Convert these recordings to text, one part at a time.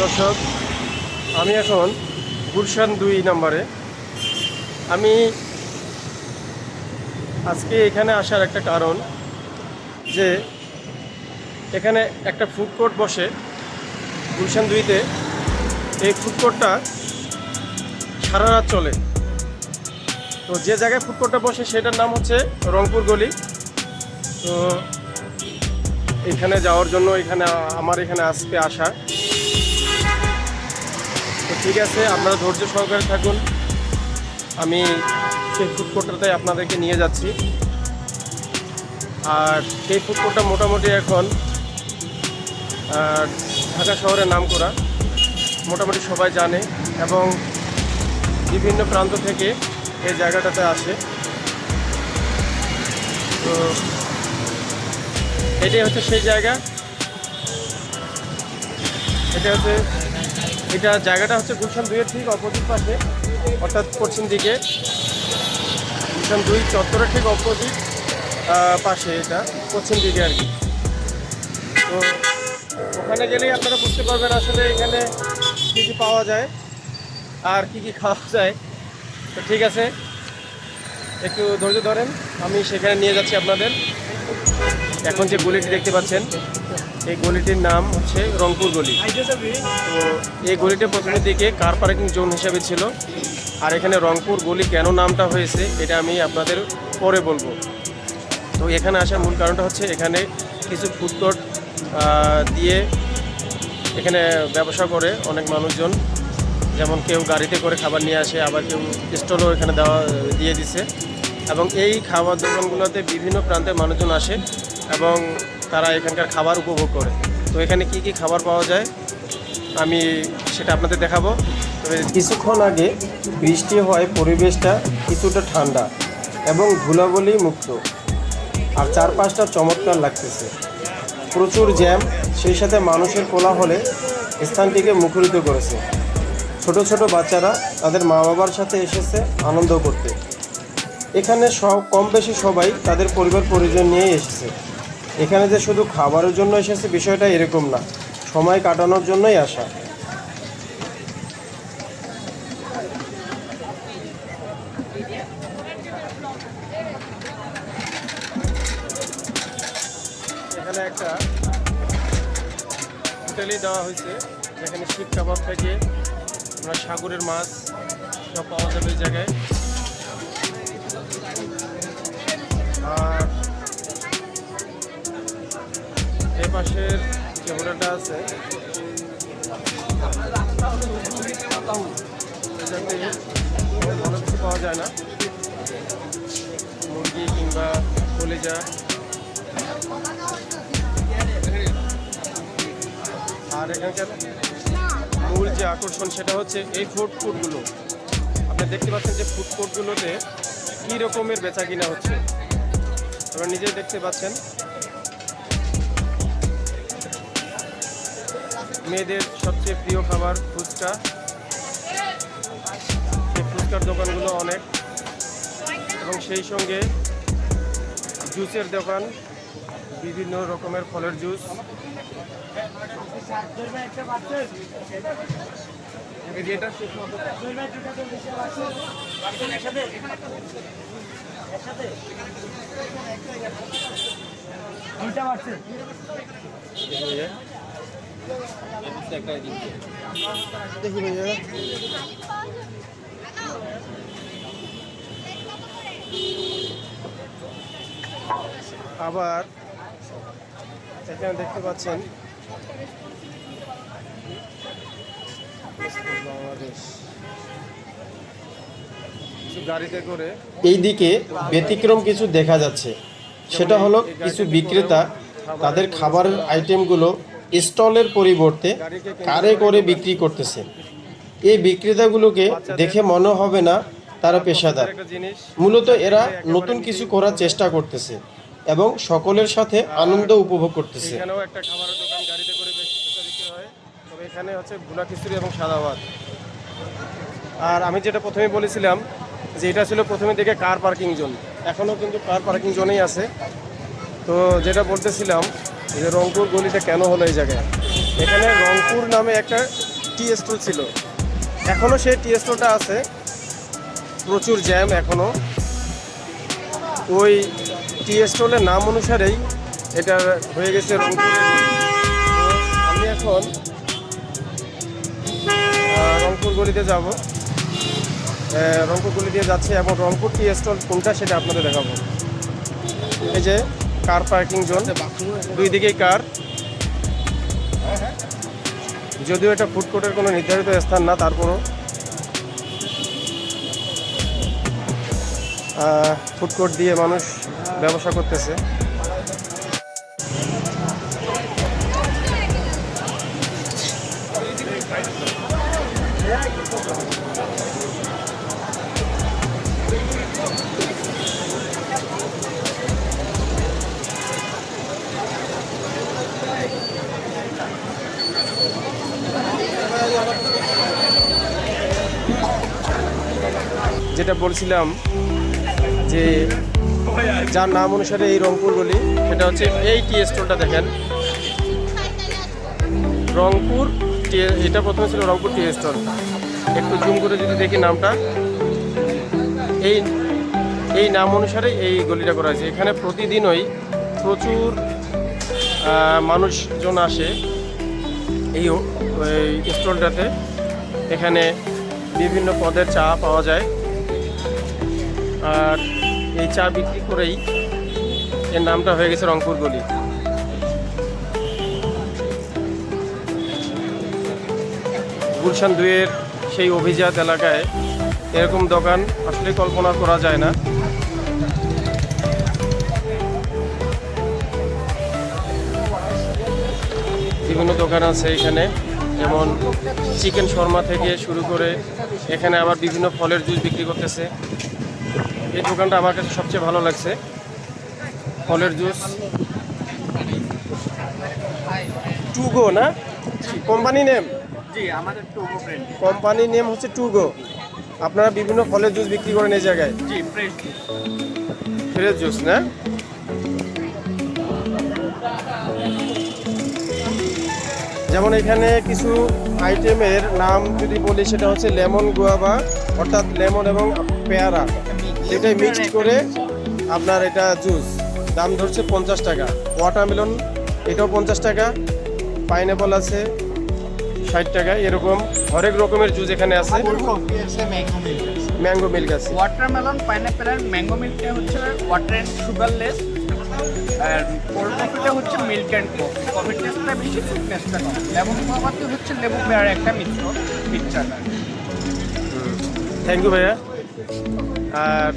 দর্শক, আমি এখন গুলশান দুই নম্বরে। আমি আজকে এখানে আসার একটা কারণ যে এখানে একটা ফুড কোর্ট বসে গুলশান দুইতে। এই ফুড কোর্টটা সারা রাত চলে। তো যে জায়গায় ফুড কোর্টটা বসে সেটার নাম হচ্ছে রংপুর গলি। তো এখানে যাওয়ার জন্য এখানে, আমার এখানে আজকে আসা। ঠিক আছে, আপনারা ধৈর্য সহকারে থাকুন। আমি সেই ফুড কোর্টটাতে আপনাদেরকে নিয়ে যাচ্ছি। আর সেই ফুড মোটামুটি এখন ঢাকা শহরের নাম করা মোটামুটি সবাই জানে এবং বিভিন্ন প্রান্ত থেকে এই জায়গাটাতে আসে। তো এটাই হচ্ছে সেই জায়গা। এটা হচ্ছে এটা জায়গাটা হচ্ছে গুলশান দুইয়ের ঠিক অপোজিট পাশে, অর্থাৎ পশ্চিম দিকে। গুলশান দুই চত্বরের ঠিক অপোজিট পাশে এটা, পশ্চিম দিকে আর কি। তো ওখানে গেলেই আপনারা বুঝতে পারবেন আসলে এখানে কী কী পাওয়া যায় আর কি কি খাওয়া যায়। তো ঠিক আছে, একটু ধৈর্য ধরেন, আমি সেখানে নিয়ে যাচ্ছি আপনাদের। এখন যে গলিটি দেখতে পাচ্ছেন এই গলিটির নাম হচ্ছে রংপুর গলি। তো এই গলিটা প্রথমের দিকে কার পার্কিং জোন হিসাবে ছিল, আর এখানে রংপুর গলি কেন নামটা হয়েছে, এটা আমি আপনাদের পরে বলব। তো এখানে আসার মূল কারণটা হচ্ছে এখানে কিছু ফুড কোর্ট দিয়ে এখানে ব্যবসা করে অনেক মানুষজন। যেমন কেউ গাড়িতে করে খাবার নিয়ে আসে, আবার কেউ স্টলও এখানে দেওয়া, দিয়ে দিছে। এবং এই খাবার দোকানগুলোতে বিভিন্ন প্রান্তের মানুষজন আসে। এবং তারা এখানকার খাবার উপভোগ করে। তো এখানে কি কি খাবার পাওয়া যায়? আমি সেটা আপনাদের দেখাবো। তবে কিছুক্ষণ আগে বৃষ্টি হয় পরিবেশটা কিছুটা ঠান্ডা এবং ধুলাবলি মুক্ত। আর চারপাশটা চমৎকার লাগতেছে। প্রচুর জ্যাম, সেই সাথে মানুষের কোলাহলে স্থানটিকে মুখরিত করেছে। ছোট ছোট বাচ্চারা তাদের মা বাবার সাথে এসেছে আনন্দ করতে। এখানে সব কম বেশি সবাই তাদের পরিবার পরিজন নিয়েই এসেছে। এখানে যে শুধু খাবারের জন্য এসেছে বিষয়টা এরকম না। সময় কাটানোর জন্যই আসা। এখানে একটা হোটেলই দেওয়া হয়েছে, যেখানে শিক কাবাব থেকে আমরা সাগরের মাছ সব পাওয়া যাবে এই জায়গায়। পাশের যে হোটেলটা আছে কিছু পাওয়া যায় না। মুরগি কিংবা কলিজা। আর এখানকার মূল যে আকর্ষণ সেটা হচ্ছে এই ফুড কোর্টগুলো আপনি দেখতে পাচ্ছেন যে ফুড কোর্টগুলোতে কী রকমের বেচা কিনা হচ্ছে। আপনারা নিজেই দেখতে পাচ্ছেন। মেয়েদের সবচেয়ে প্রিয় খাবার ফুচকা। এই ফুচকার দোকানগুলো অনেক। এবং সেই সঙ্গে জুসের দোকান বিভিন্ন রকমের ফলের জুস। এটা আবার এখানে দেখতে পাচ্ছেন বাংলাদেশ গাড়িতে করে এই দিকে ব্যতিক্রম কিছু দেখা যাচ্ছে। সেটা হলো কিছু বিক্রেতা তাদের খাবারের আইটেমগুলো স্টলের পরিবর্তে কারে করে বিক্রি করতেছে। এই বিক্রেতাগুলোকে দেখে মনে হবে না তারা পেশাদার। মূলত এরা নতুন কিছু করার চেষ্টা করতেছে এবং সকলের সাথে আনন্দ উপভোগ করতেছে। এখানে হচ্ছে ভুনা খিচুড়ি এবং সাদা আর আমি যেটা প্রথমে বলেছিলাম যে এটা ছিল প্রথমে দিকে কার পার্কিং জোন। এখনও কিন্তু কার পার্কিং জোনেই আছে। তো যেটা বলতেছিলাম যে রংপুর গলিটা কেন হলো এই জায়গায়? এখানে রংপুর নামে একটা টি স্টল ছিল। এখনও সেই টি স্টলটা আছে। প্রচুর জ্যাম এখনও ওই টি স্টলের নাম অনুসারেই এটা হয়ে গেছে রংপুর। আমি এখন রংপুর গলিতে যাব। রংপুর গলি দিয়ে যাচ্ছে এবং রংপুর টি স্টল কোনটা সেটা আপনাদের দেখাবো। এই যে কার পার্কিং জোন দুই দিকেই কার যদিও এটা ফুডকোর্টের কোনো নির্ধারিত স্থান না, তারপরও। ফুডকোর্ট দিয়ে মানুষ ব্যবসা করতেছে। যেটা বলছিলাম যে যার নাম অনুসারে এই রংপুর গলি, সেটা হচ্ছে এই টি স্টলটা দেখেন। রংপুর এটা প্রথমে ছিল রংপুর টি স্টল একটু জুম করে যদি দেখি নামটা। এই এই নাম অনুসারে এই গলিটা করা হয়েছে। এখানে প্রতিদিনই প্রচুর মানুষজন আসে এই স্টলটাতে এখানে বিভিন্ন পদের চা পাওয়া যায়। আর এই চা বিক্রি করেই এর নামটা হয়ে গেছে রংপুর গলি। গুলশান দুয়ের সেই অভিজাত এলাকায় এরকম দোকান আসলে কল্পনা করা যায় না। বিভিন্ন দোকান আছে এখানে, যেমন চিকেন শর্মা থেকে শুরু করে এখানে আবার বিভিন্ন ফলের জুস বিক্রি করতেছে। এই দোকানটা আমার কাছে সবচেয়ে ভালো লাগছে। ফলের জুস। টুগো না? কোম্পানি নেম কোম্পানি নেম হচ্ছে টুগো আপনারা বিভিন্ন ফলের জুস বিক্রি করেন এই জায়গায়। Fresh juice. না? যেমন এখানে কিছু আইটেমের নাম যদি বলি সেটা হচ্ছে লেমন গুয়াবা অর্থাৎ লেমন এবং পেয়ারা। এটাই মিক্সড করে আপনার এটা জুস দাম ধরছে পঞ্চাশ টাকা। ওয়াটারমেলন এটাও পঞ্চাশ টাকা। পাইনঅ্যাপল আছে ষাট টাকা। এরকম হরেক রকমের জুস এখানে আছে। ম্যাঙ্গো মিল্ক আছে ওয়াটারমেলন পাইনাপেল আর ম্যাঙ্গো মিল্কটা হচ্ছে ওয়াটার অ্যান্ড সুগারলেস আর কোল্ড কফিটা হচ্ছে মিল্ক অ্যান্ড কফি কফির টেস্টটা বেশি সুইটনেসটা কম। লেমন কফাতে হচ্ছে লেবু পেয়ার একটা মিশ্র মিক্সচারটা থ্যাংক ইউ ভাইয়া। আর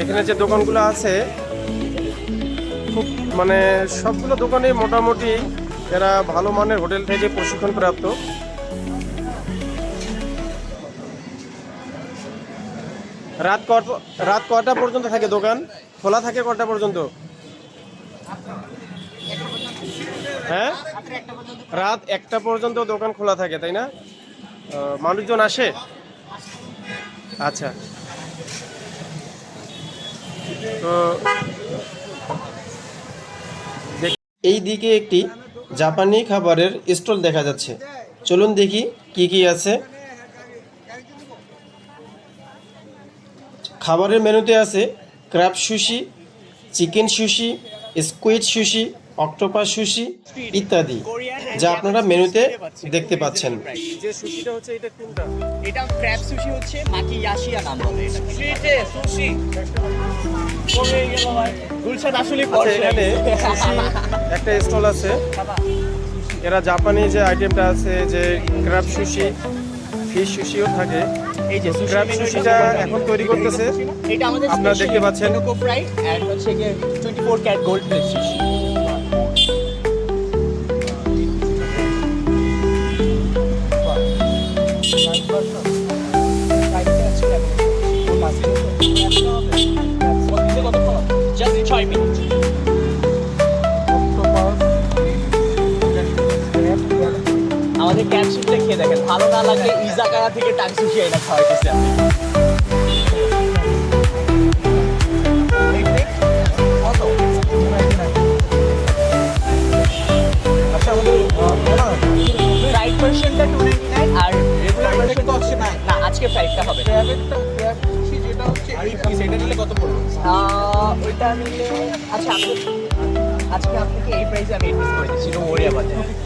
এখানে যে দোকানগুলো আছে, খুব মানে সবগুলো দোকানে মোটামুটি এরা ভালো মানের হোটেল থেকে প্রশিক্ষণ প্রাপ্ত। রাত কত রাত কটা পর্যন্ত থাকে দোকান? খোলা থাকে কটা পর্যন্ত? হ্যাঁ? রাত একটা পর্যন্ত দোকান খোলা থাকে, তাই না? মানুষজন আসে? আচ্ছা। তো এই দিকে একটি জাপানি খাবারের স্টল দেখা যাচ্ছে। চলুন দেখি কি কি আছে। খাবারের মেনুতে আছে crab sushi, chicken sushi, squid sushi octopus sushi ইত্যাদি যা আপনারা মেনুতে দেখতে পাচ্ছেন। যে সুশিটা হচ্ছে এটা কোনটা? এটা ক্র্যাব সুশি হচ্ছে মাকি ইয়াশিয়া নাম বলে এটা। সুশি। গুলশান আসলে আচ্ছা এখানে একটা স্টল আছে। এরা জাপানি যে আইটেমটা আছে যে ক্র্যাব সুশি ফিশ সুশিও থাকে। এই যে ক্র্যাব সুশিটা এখন তৈরি করতেছে। এটা আমাদের আপনারা দেখতে পাচ্ছেন। কোকো ফ্রাই এন্ড হচ্ছে 24 ক্যাট গোল্ড প্লেট সুশি। আমাদের ক্যাপসুলটা খেয়ে দেখেন ভালো না লাগলে ইজাকারা থেকে টাকসু খেয়ে এটা খাওয়াইতেছে। আর রেগুলার না আজকে ফ্লাইটটা হবে। যেটা হচ্ছে আচ্ছা, আচ্ছা আজকে আপনাকে এই প্রাইসে আমি ইনভেস্ট করে দিচ্ছি নো ওয়ারি অ্যাবাউট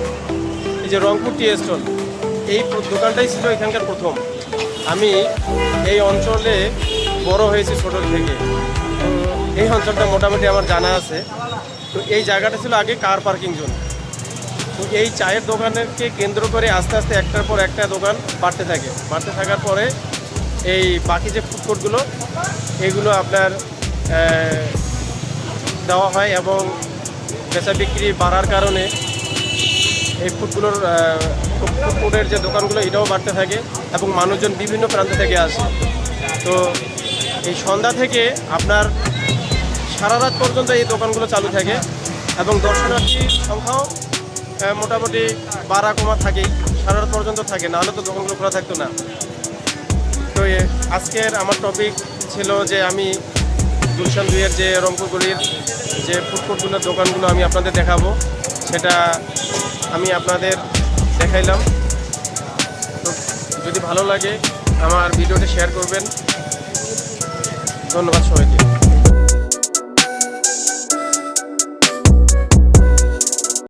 যে রংপুর টি স্টল এই দোকানটাই ছিল এখানকার প্রথম। আমি এই অঞ্চলে বড় হয়েছি ছোট থেকে। এই অঞ্চলটা মোটামুটি আমার জানা আছে। তো এই জায়গাটা ছিল আগে কার পার্কিং জোন। তো এই চায়ের দোকানেরকে কেন্দ্র করে আস্তে আস্তে একটার পর একটা দোকান বাড়তে থাকে। বাড়তে থাকার পরে এই বাকি যে ফুড কোর্টগুলো এগুলো আপনার দেওয়া হয় এবং বেচা বিক্রি বাড়ার কারণে এই ফুডগুলোর ফুড ফুডের যে দোকানগুলো, এটাও বাড়তে থাকে এবং মানুষজন বিভিন্ন প্রান্ত থেকে আসে। তো এই সন্ধ্যা থেকে আপনার সারা রাত পর্যন্ত এই দোকানগুলো চালু থাকে এবং দর্শনার্থীর সংখ্যাও মোটামুটি বাড়া কমা থাকেই, সারা রাত পর্যন্ত থাকে, নাহলে তো দোকানগুলো খোলা থাকতো না। তো আজকের আমার টপিক ছিল যে আমি গুলশান দুইয়ের যে রংপুর গলির যে ফুডকোর্টগুলোর দোকানগুলো আমি আপনাদের দেখাবো, সেটা আমি আপনাদের দেখাইলাম। তো যদি ভালো লাগে আমার ভিডিওটি শেয়ার করবেন। ধন্যবাদ সবাইকে।